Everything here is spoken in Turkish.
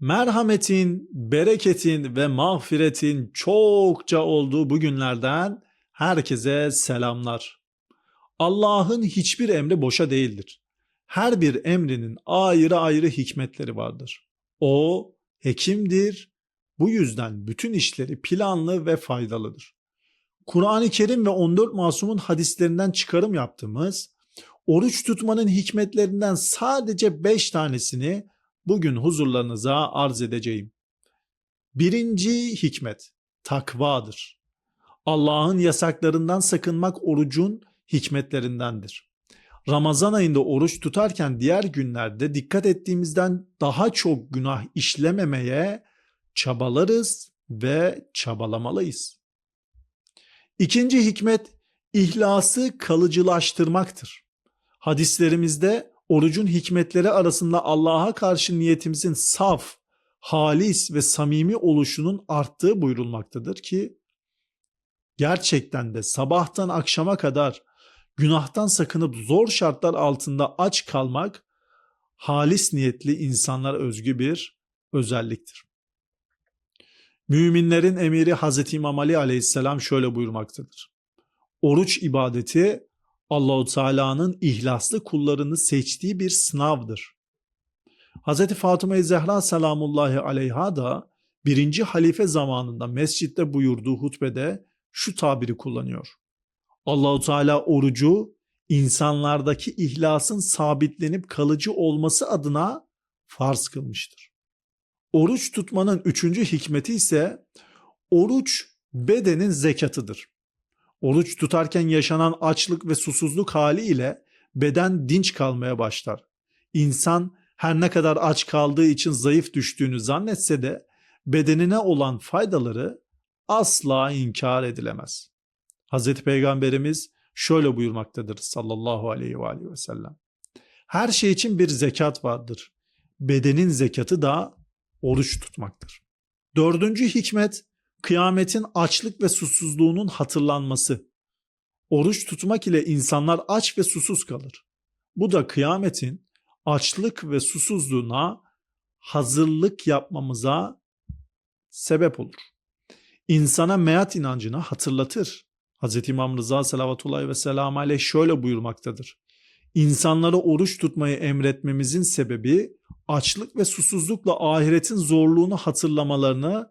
merhametin, bereketin ve mağfiretin çokça olduğu bu günlerden herkese selamlar. Allah'ın hiçbir emri boşa değildir. Her bir emrinin ayrı ayrı hikmetleri vardır. O hekimdir. Bu yüzden bütün işleri planlı ve faydalıdır. Kur'an-ı Kerim ve 14 masumun hadislerinden çıkarım yaptığımız oruç tutmanın hikmetlerinden sadece 5 tanesini bugün huzurlarınıza arz edeceğim. Birinci hikmet takvadır. Allah'ın yasaklarından sakınmak orucun hikmetlerindendir. Ramazan ayında oruç tutarken diğer günlerde dikkat ettiğimizden daha çok günah işlememeye çabalarız ve çabalamalıyız. İkinci hikmet ihlası kalıcılaştırmaktır. Hadislerimizde orucun hikmetleri arasında Allah'a karşı niyetimizin saf, halis ve samimi oluşunun arttığı buyurulmaktadır ki gerçekten de sabahtan akşama kadar günahtan sakınıp zor şartlar altında aç kalmak halis niyetli insanlar özgü bir özelliktir. Müminlerin emiri Hazreti İmam Ali aleyhisselam şöyle buyurmaktadır. Oruç ibadeti Allahu Teala'nın ihlaslı kullarını seçtiği bir sınavdır. Hazreti Fatıma Zehra selamullahi aleyha da birinci halife zamanında mescitte buyurduğu hutbede şu tabiri kullanıyor. Allahu Teala orucu insanlardaki ihlasın sabitlenip kalıcı olması adına farz kılmıştır. Oruç tutmanın üçüncü hikmeti ise oruç bedenin zekatıdır. Oruç tutarken yaşanan açlık ve susuzluk hali ile beden dinç kalmaya başlar. İnsan her ne kadar aç kaldığı için zayıf düştüğünü zannetse de bedenine olan faydaları asla inkar edilemez. Hazreti Peygamberimiz şöyle buyurmaktadır sallallahu aleyhi ve aleyhi ve sellem. Her şey için bir zekat vardır. Bedenin zekatı da oruç tutmaktır. Dördüncü hikmet kıyametin açlık ve susuzluğunun hatırlanması. Oruç tutmak ile insanlar aç ve susuz kalır. Bu da kıyametin açlık ve susuzluğuna hazırlık yapmamıza sebep olur. İnsana meat inancını hatırlatır. Hz. İmam Rıza salavatullahi ve selamu aleyh şöyle buyurmaktadır. İnsanlara oruç tutmayı emretmemizin sebebi açlık ve susuzlukla ahiretin zorluğunu hatırlamalarını